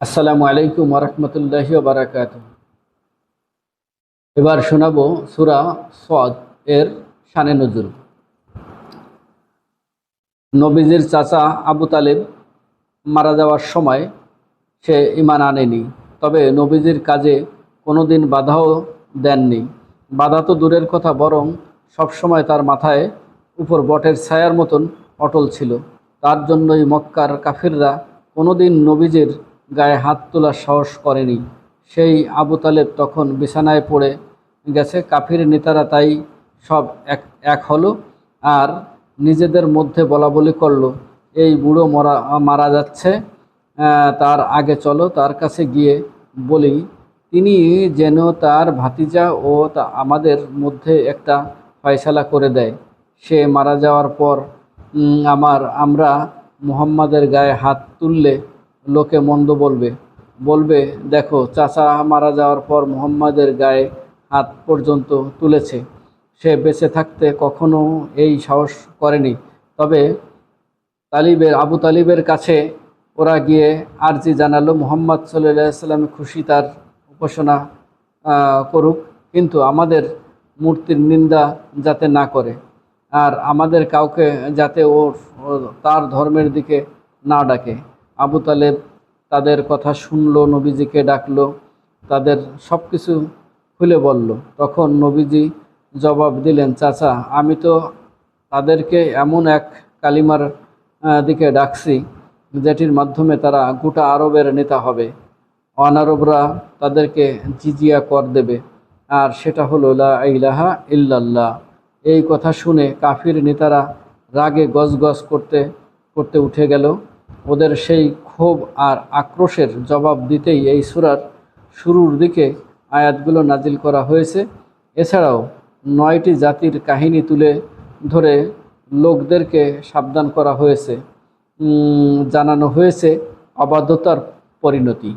আসসালামু আলাইকুম ওরহমতুল্লাহি বারাকাত এবার শোনাবো সুরা সদ এর শানে নজরুল নবীজির চাচা আবু তালেব মারা যাওয়ার সময় সে ইমান আনেনি, তবে নবীজির কাজে কোনোদিন বাধাও দেননি। বাধা তো দূরের কথা, বরং সবসময় তার মাথায় উপর বটের ছায়ার মতন অটল ছিল। তার জন্যই মক্কার কাফিররা কোনোদিন নবীজির গায়ে হাত তোলার সাহস করেনি। সেই আবু তালেব তখন বিছানায় পড়ে গেছে। কাফির নেতারা তাই সব এক এক হলো আর নিজেদের মধ্যে বলা বলি করল, এই বুড়ো মরা, মারা যাচ্ছে তার আগে চলো, তার কাছে গিয়ে বলি, তিনি যেন তার ভাতিজা ও তা আমাদের মধ্যে একটা ফয়সালা করে দেয়। সে মারা যাওয়ার পর আমার, আমরা মুহাম্মাদের গায়ে হাত তুললে লোকে মন্দ বলবে। বলবে, দেখো, চাচা মারা যাওয়ার পর মুহাম্মাদের গায়ে হাত পর্যন্ত তুলেছে। সে বেঁচে থাকতে কখনো এই সাহস করেনি। তবে তালিবের, আবু তালিবের কাছে ওরা গিয়ে আরজি জানালো, মোহাম্মদ সাল্লাহ সাল্লামে খুশি তার উপাসনা করুক, কিন্তু আমাদের মূর্তির নিন্দা যাতে না করে। আর আমাদের কাউকে যাতে ওর তার ধর্মের দিকে না ডাকে। আবু তালেব তাদের কথা শুনলো, নবীজিকে ডাকলো, তাদের সব কিছু খুলে বলল। তখন নবীজি জবাব দিলেন, চাচা, আমি তো তাদেরকে এমন এক কালিমার দিকে ডাকছি, যেটির মাধ্যমে তারা গোটা আরবের নেতা হবে। অনারবরা তাদেরকে জিজিয়া কর দেবে। আর সেটা হলো, লা ইলাহা ইল্লাল্লাহ। এই কথা শুনে কাফির নেতারা রাগে গজগজ করতে করতে উঠে গেল। ওদের সেই ক্ষোভ আর আক্রোশের জবাব দিতেই এই সুরার শুরুর দিকে আয়াতগুলো নাজিল করা হয়েছে। এছাড়াও নয়টি জাতির কাহিনী তুলে ধরে লোকদেরকে সাবধান করা হয়েছে। জানানো হয়েছে অবাধ্যতার পরিণতি।